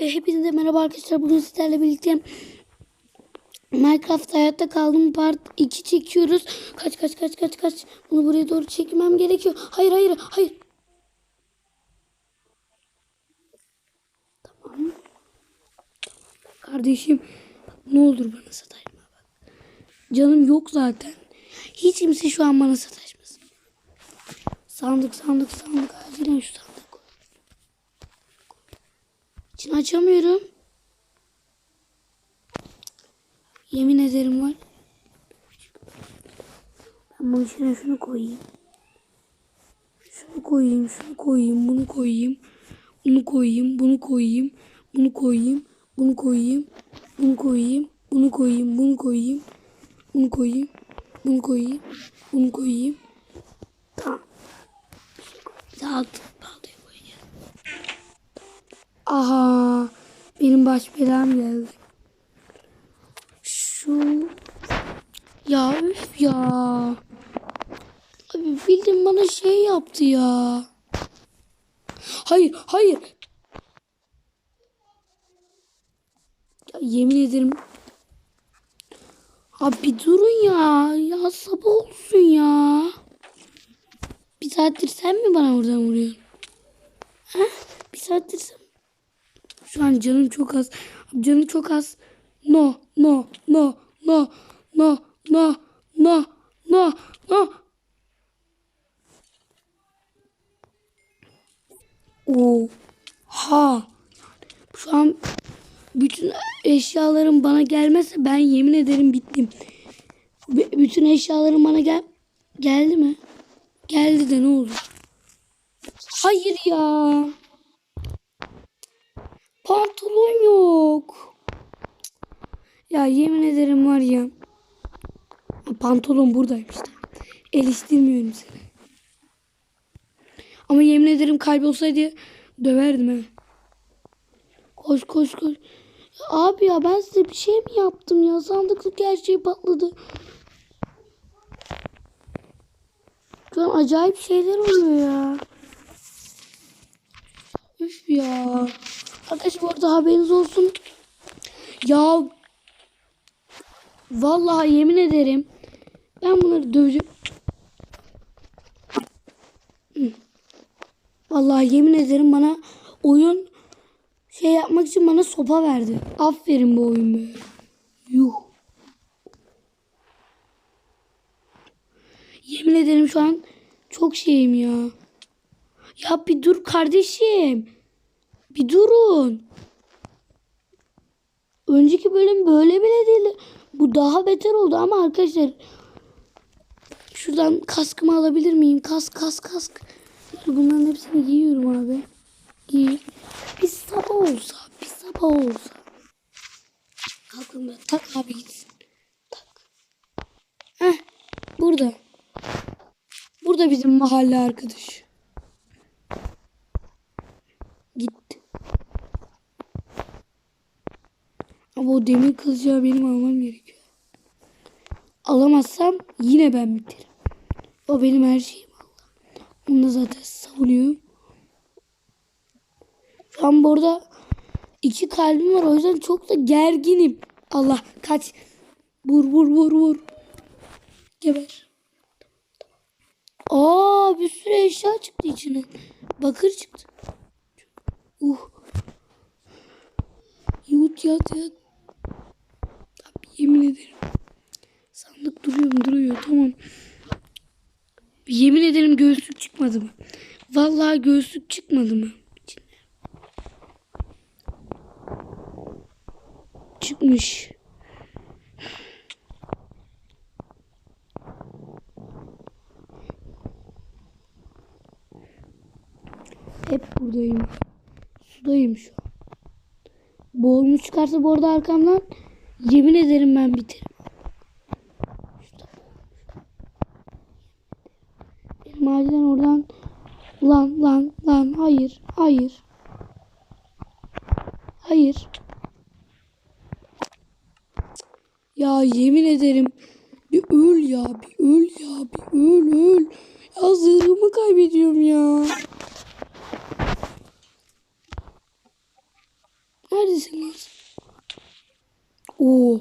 Ve hepinize merhaba arkadaşlar. Bugün sizlerle birlikte Minecraft hayatta kaldım part 2 çekiyoruz. Kaç kaç kaç kaç kaç. Bunu buraya doğru çekmem gerekiyor. Hayır hayır hayır. Tamam. Kardeşim ne olur bana sataşma bak. Canım yok zaten. Hiç kimse şu an bana sataşmasın. Sandık sandık sandık. Acilen şu sandık koy. İçini açamıyorum. Yemin ederim var. Ben bunun içine şunu koyayım. Şunu koyayım, şunu koyayım, bunu koyayım. Bunu koyayım, bunu koyayım. Bunu koyayım, bunu koyayım. Bunu koyayım, bunu koyayım, bunu koyayım. Bunu koyayım, bunu koyayım. Bunu koyayım. Tamam. Bir daha altı baltayı koyacağım. Aha. Benim baş belam geldi. Şu. Ya üf ya. Abi bildim bana şey yaptı ya. Hayır hayır. Ya yemin ederim. Abi bir durun ya. Ya sabah olsun ya. Bir saattir sen mi bana oradan vuruyorsun? Ha? Bir saattir sen. Şu an canım çok az. Canım çok az. No, no, no, no, no, no, no, no, no. Oha. Şu an bütün eşyalarım bana gelmezse ben yemin ederim bittim. B- bütün eşyalarım bana gel geldi mi? Geldi de ne olur? Hayır ya. Pantolon yok. Ya yemin ederim var ya. Pantolon buradaymış. da. Eleştirmiyorum seni. Ama yemin ederim kalp olsaydı döverdim ha. Koş koş koş. Abi ya ben size bir şey mi yaptım ya? Sandıklık her şey patladı. Şu an acayip şeyler oluyor ya. Üf ya. Arkadaşlar bu arada haberiniz olsun. Ya vallahi yemin ederim ben bunları döveceğim. Vallahi yemin ederim bana oyun şey yapmak için bana sopa verdi. Aferin bu oyun be. Yuh. Yemin ederim şu an çok şeyim ya. Ya bir dur kardeşim. Bir durun. Önceki bölüm böyle bile değildi. Bu daha beter oldu ama arkadaşlar şuradan kaskımı alabilir miyim? Kask kask kask. Bunların hepsini giyiyorum abi. Giy. Bir sabah olsa, bir sabah olsa. Kalkın da tak abi gitsin. Tak. Heh, burada. Burada bizim mahalle arkadaş. Gitti. Ama demir kılıcı benim almam gerekiyor. Alamazsam yine ben biterim. O benim her şeyim Allah. Onu da zaten savunuyorum. Şu an burada iki kalbim var. O yüzden çok da gerginim. Allah kaç. Vur vur vur vur. Geber. Aa bir sürü eşya çıktı içine. Bakır çıktı. Uh. Yut yat yat. Yemin ederim. Sandık duruyor? Duruyor. Tamam. Yemin ederim göğüslük çıkmadı mı? Vallahi göğüslük çıkmadı mı? Çıkmış. Hep buradayım. Sudayım şu an. Boğulmuş çıkarsa bu arada arkamdan yemin ederim ben biterim. Benim oradan lan lan lan hayır hayır. Hayır. Ya yemin ederim bir öl ya bir öl ya bir öl öl. Ya zırhımı kaybediyorum ya. Neredesin lan? Oo.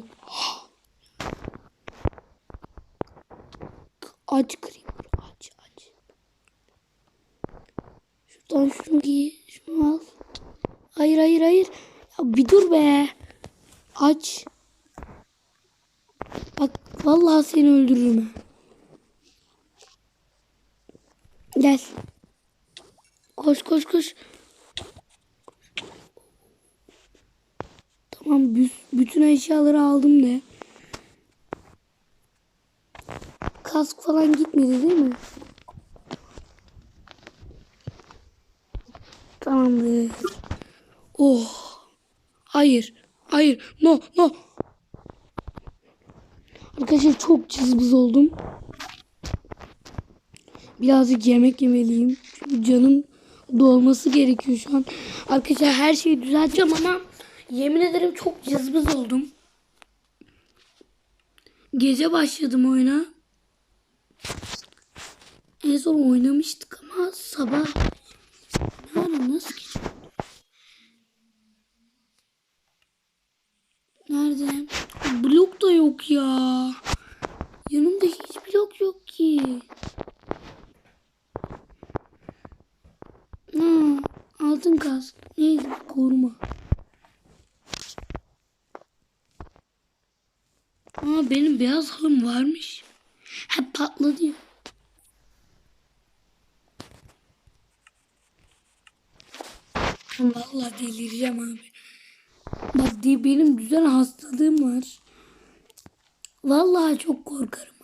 Aç creeper. Aç aç. Şuradan şunu giy. Şunu al. Hayır hayır hayır. Ya bir dur be. Aç. Bak vallahi seni öldürürüm. Gel. Koş koş koş. Tamam bü- bütün eşyaları aldım de. Kask falan gitmedi değil mi? Tamamdır. Oh. Hayır. Hayır. No no. Arkadaşlar çok cızbız oldum. Birazcık yemek yemeliyim. Çünkü canım dolması gerekiyor şu an. Arkadaşlar her şeyi düzelteceğim ama yemin ederim çok cızbız oldum. Gece başladım oyuna. En son oynamıştık ama sabah ne ara nasıl geçiyor? Nerede? Blok da yok ya. Yanımda hiç blok yok ki. Ha, altın kask. Neydi? Koruma. Aa benim beyaz halım varmış. Hep patladı. Vallahi delireceğim abi. Bak diye benim düzen hastalığım var. Vallahi çok korkarım.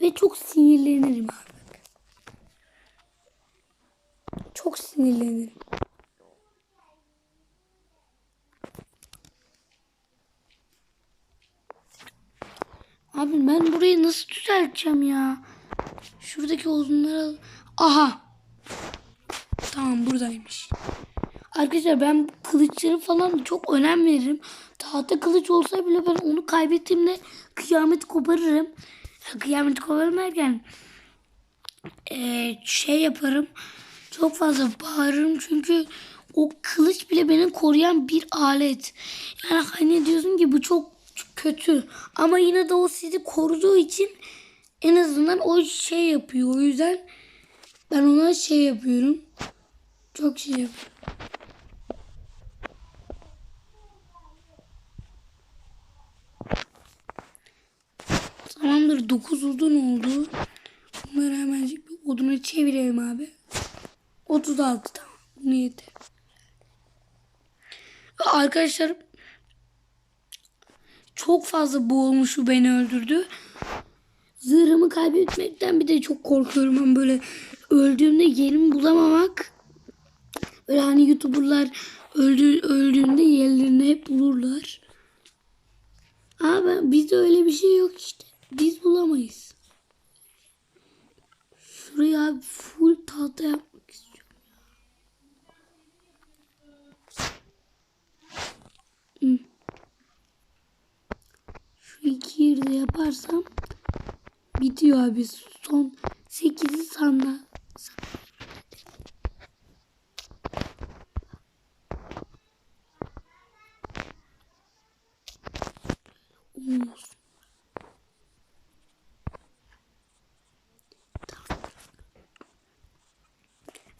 Ve çok sinirlenirim abi. Çok sinirlenirim. Abi ben burayı nasıl düzelteceğim ya? Şuradaki odunları al. Aha. Tamam buradaymış. Arkadaşlar ben kılıçları falan çok önem veririm. Tahta kılıç olsa bile ben onu kaybettiğimde kıyameti koparırım. Ya, Kıyameti koparırım derken eee, şey yaparım. Çok fazla bağırırım çünkü o kılıç bile beni koruyan bir alet. Yani hani diyorsun ki bu çok kötü ama yine de o sizi koruduğu için en azından o şey yapıyor. O yüzden ben ona şey yapıyorum. Çok şey yapıyorum. Tamamdır 9 odun oldu. Bunları hemencik bir oduna çevirelim abi. 36 tamam. Bunu yeter. Arkadaşlar çok fazla boğulmuşu beni öldürdü. Zırhımı kaybetmekten bir de çok korkuyorum. Ben böyle öldüğümde yerimi bulamamak. Böyle hani youtuberlar öldü, öldüğünde yerlerini hep bulurlar. Ama bizde öyle bir şey yok işte. Biz bulamayız. Şuraya full tahta yapmak Şu iki yerde yaparsam bitiyor abi. Son 8'i sanma. Olsun.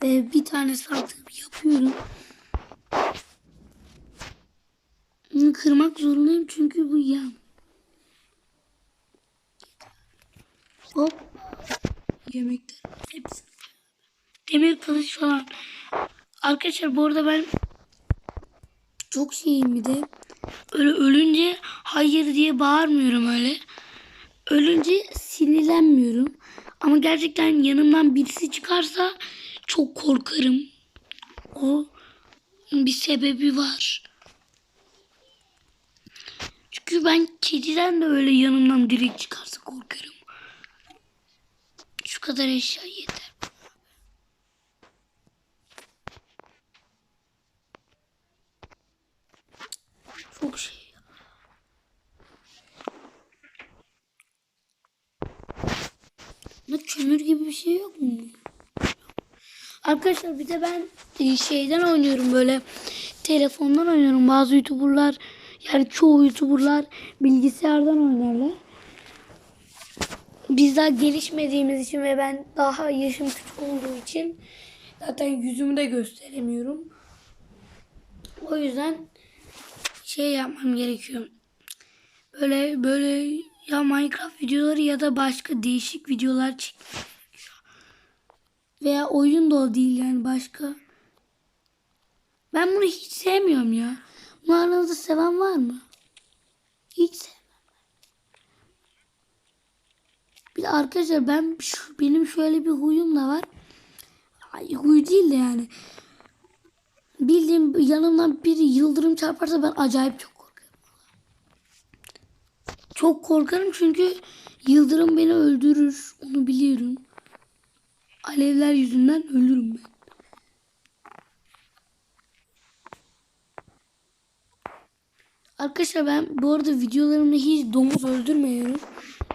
Ve bir tane sandık yapıyorum. Kırmak zorundayım çünkü bu yan. Hop. Yemekler hepsi. Demir kılıç falan. Arkadaşlar bu arada ben çok şeyim bir de. Öyle ölünce hayır diye bağırmıyorum öyle. Ölünce sinirlenmiyorum. Ama gerçekten yanımdan birisi çıkarsa çok korkarım. O bir sebebi var. Çünkü ben kediden de öyle yanımdan direkt çıkarsa korkarım. Kadar eşya yeter. Çok şey. Ne kömür gibi bir şey yok mu? Arkadaşlar bir de ben e, şeyden oynuyorum böyle telefondan oynuyorum. Bazı youtuberlar yani çoğu youtuberlar bilgisayardan oynarlar. Biz daha gelişmediğimiz için ve ben daha yaşım küçük olduğu için zaten yüzümü de gösteremiyorum. O yüzden şey yapmam gerekiyor. Böyle böyle ya Minecraft videoları ya da başka değişik videolar çekmem. Veya oyun da o değil yani başka. Ben bunu hiç sevmiyorum ya. Bunu aranızda seven var mı? Hiç Bir de arkadaşlar ben benim şöyle bir huyum da var. Ay, huy değil de yani. Bildiğim yanımdan biri yıldırım çarparsa ben acayip çok korkarım. Çok korkarım çünkü yıldırım beni öldürür. Onu biliyorum. Alevler yüzünden ölürüm ben. Arkadaşlar ben bu arada videolarımda hiç domuz öldürmüyorum.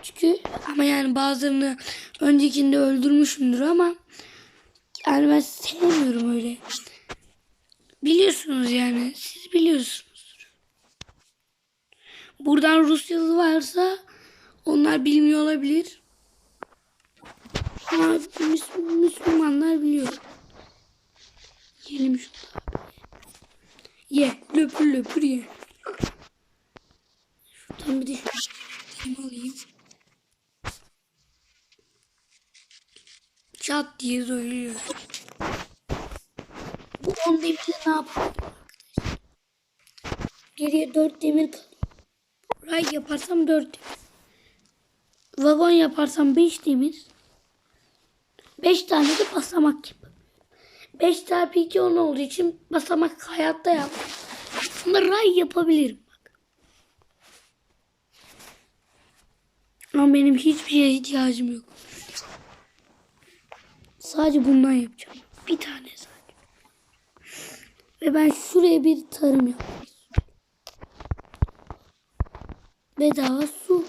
Çünkü ama yani bazılarını öncekinde öldürmüşümdür ama yani ben sevmiyorum öyle. Biliyorsunuz yani siz biliyorsunuz. Buradan Rusyalı varsa onlar bilmiyor olabilir. Ama Müs- Müslümanlar biliyor. Yiyelim şunu. Ye. Löpür löpür ye. Şuradan bir de şunu alayım. Çat diye söylüyor. Bu 10 demirle ne yapalım arkadaşlar? Geriye 4 demir kalıyor. Ray yaparsam 4 demir. Vagon yaparsam 5 demir. 5 tane de basamak yapabiliyorum. 5 çarpı 2 10 olduğu için basamak hayatta yap. Ama ray yapabilirim bak. Ama benim hiçbir şeye ihtiyacım yok. Sadece bundan yapacağım. Bir tane sadece. Ve ben şuraya bir tarım istiyorum. Bedava su.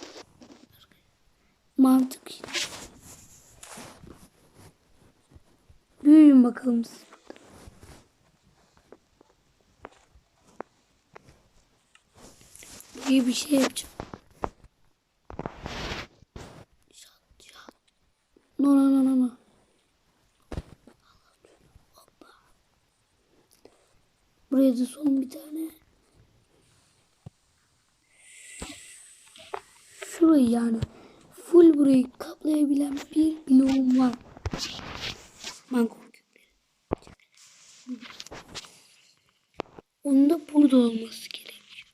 Mantık. Büyüyün bakalım siz. Buraya bir şey yapacağım. Şat şat. No no no no no. Hoppa. Buraya son bir tane. Şurayı yani full burayı kaplayabilen bir bloğum var. Ben korkuyorum. Onun da burada olması gerekiyor.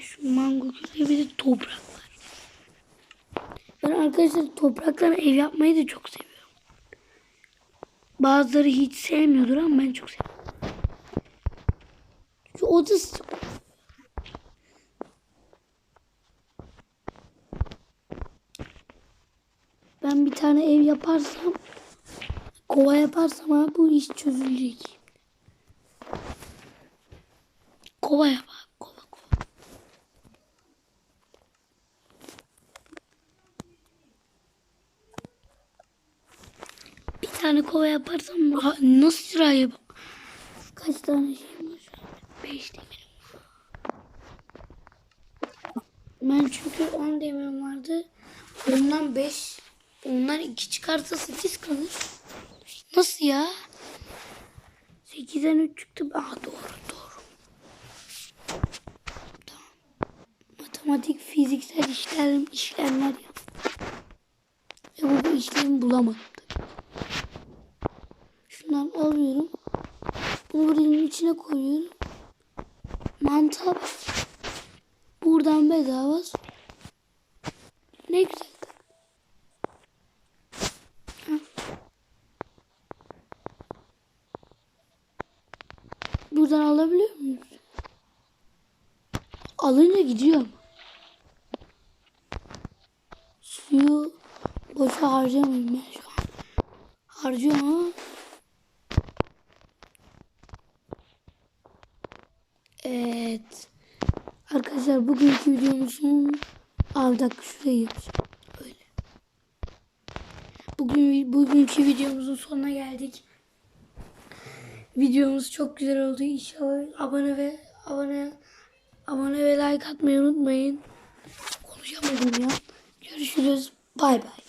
Şu mango köşede bir de toprak. Ben arkadaşlar topraktan ev yapmayı da çok seviyorum. Bazıları hiç sevmiyordur ama ben çok seviyorum. Şu oda sıcak. Ben bir tane ev yaparsam kova yaparsam abi bu iş çözülecek. Kova yap abi, kova kova. Bir tane kova yaparsam ha- nasıl sıra yap? Kaç tane şeyim var? Beş demirim. Ben çünkü on demirim vardı. Ondan beş, ondan iki çıkarsa sekiz kalır. Nasıl ya? Sekizden üç çıktı. Aa doğru doğru. Tamam. Matematik, fiziksel işlem, işlemler yap. Ve bu işlemi bulamadım. Şundan alıyorum. Buranın içine koyuyorum. Mantığa bak. Buradan bedava. Ne güzel. Buradan alabiliyor muyuz? Alınca gidiyor? Suyu boşa harcamayayım ben şu an. Harcıyorum ama Arkadaşlar bugünkü videomuzun Aa bir dakika yapacağım. Öyle. Bugün bugünkü videomuzun sonuna geldik. Videomuz çok güzel oldu. İnşallah abone ve abone abone ve like atmayı unutmayın. Konuşamadım ya. Görüşürüz. Bay bay.